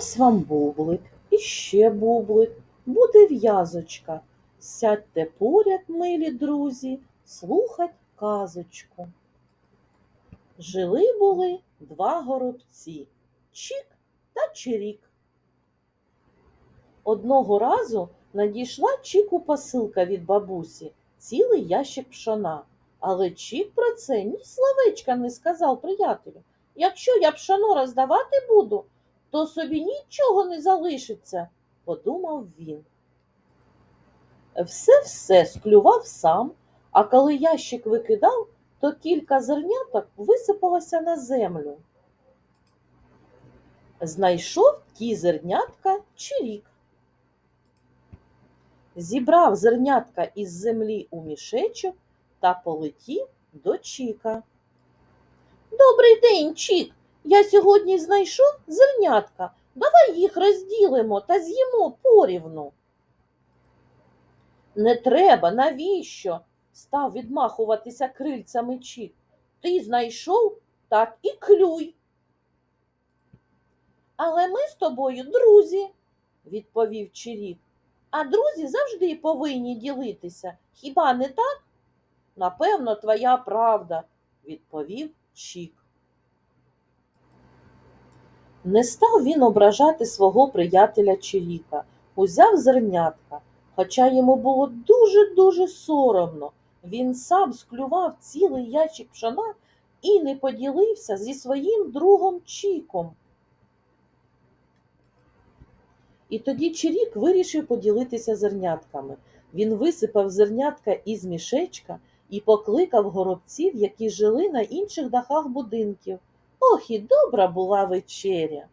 Ось вам бублик, і ще бублик, буде в'язочка. Сядьте поряд, милі друзі, слухать казочку. Жили були два горобці Чік та Чирік. Одного разу надійшла Чіку посилка від бабусі, цілий ящик пшона. Але Чік про це ні словечка не сказав приятелю. Якщо я пшоно роздавати буду, то собі нічого не залишиться, подумав він. Все все склював сам, а коли ящик викидав, то кілька зерняток висипалося на землю. Знайшов ті зернятка чирік. Зібрав зернятка із землі у мішечок та полетів до Чіка. Добрий день, Чік. Я сьогодні знайшов зернятка. Давай їх розділимо та з'їмо порівну. Не треба, навіщо? став відмахуватися крильцями Чік. Ти знайшов, так і клюй. Але ми з тобою друзі, відповів Чирік. А друзі завжди повинні ділитися. Хіба не так? Напевно, твоя правда, відповів Чік. Не став він ображати свого приятеля Чиріка, узяв зернятка, хоча йому було дуже-дуже соромно. Він сам склював цілий ящик пшона і не поділився зі своїм другом Чіком. І тоді Чирік вирішив поділитися зернятками. Він висипав зернятка із мішечка і покликав горобців, які жили на інших дахах будинків. Ох, і добра була вечеря.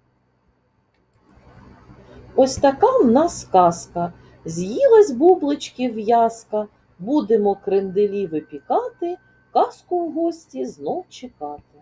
Ось така в нас казка. З'їлась бублички в'язка, будемо кренделі випікати, казку в гості знов чекати.